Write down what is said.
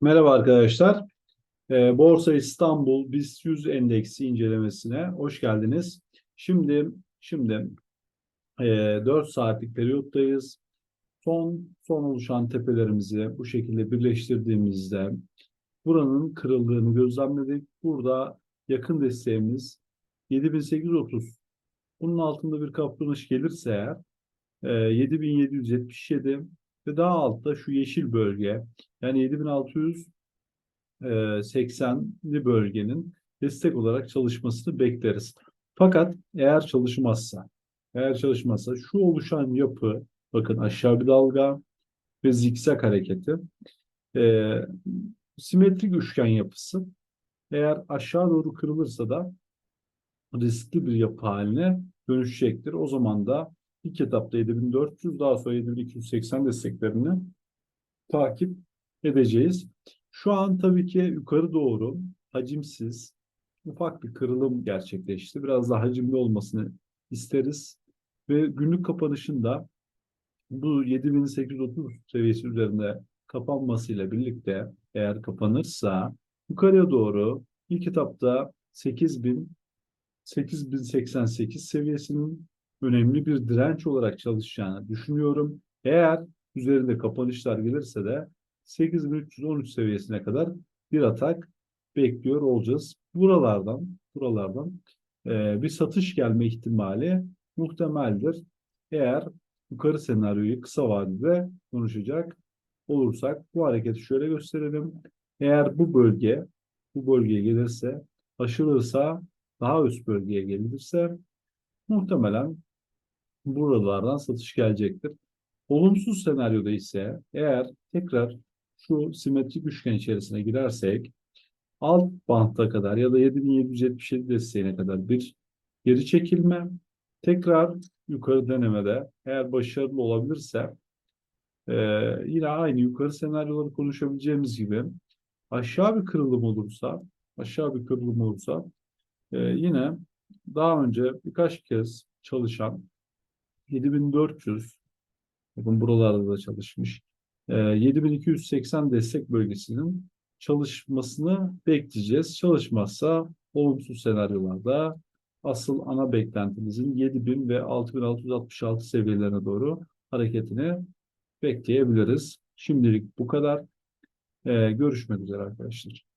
Merhaba arkadaşlar. Ee, Borsa İstanbul BIST 100 endeksi incelemesine hoş geldiniz. Şimdi şimdi e, 4 saatlik periyottayız. Son son oluşan tepelerimizi bu şekilde birleştirdiğimizde buranın kırıldığını gözlemledik. Burada yakın desteğimiz 7830. Bunun altında bir kapanış gelirse eğer e, 7777 ve daha altta şu yeşil bölge yani 7680'li bölgenin destek olarak çalışmasını bekleriz. Fakat eğer çalışmazsa, eğer çalışmazsa şu oluşan yapı, bakın aşağı bir dalga ve zikzak hareketi, e, simetrik üçgen yapısı, eğer aşağı doğru kırılırsa da riskli bir yapı haline dönüşecektir. O zaman da ilk etapta 7400 daha sonra 7280 desteklerini takip edeceğiz. Şu an tabii ki yukarı doğru hacimsiz ufak bir kırılım gerçekleşti. Biraz daha hacimli olmasını isteriz. Ve günlük kapanışında bu 7830 seviyesi üzerinde kapanmasıyla birlikte eğer kapanırsa yukarıya doğru ilk etapta 8000 8088 seviyesinin önemli bir direnç olarak çalışacağını düşünüyorum. Eğer üzerinde kapanışlar gelirse de 8313 seviyesine kadar bir atak bekliyor olacağız. Buralardan buralardan e, bir satış gelme ihtimali muhtemeldir. Eğer yukarı senaryoyu kısa vadede konuşacak olursak bu hareketi şöyle gösterelim. Eğer bu bölge bu bölgeye gelirse aşılırsa daha üst bölgeye gelirse muhtemelen buralardan satış gelecektir. Olumsuz senaryoda ise eğer tekrar şu simetrik üçgen içerisine girersek alt bantta kadar ya da 7777 desteğine kadar bir geri çekilme tekrar yukarı denemede eğer başarılı olabilirse e, yine aynı yukarı senaryoları konuşabileceğimiz gibi aşağı bir kırılım olursa aşağı bir kırılım olursa e, yine daha önce birkaç kez çalışan 7400 bakın buralarda da çalışmış. E, 7280 destek bölgesinin çalışmasını bekleyeceğiz. Çalışmazsa olumsuz senaryolarda asıl ana beklentimizin 7000 ve 6666 seviyelerine doğru hareketini bekleyebiliriz. Şimdilik bu kadar. E, görüşmek üzere arkadaşlar.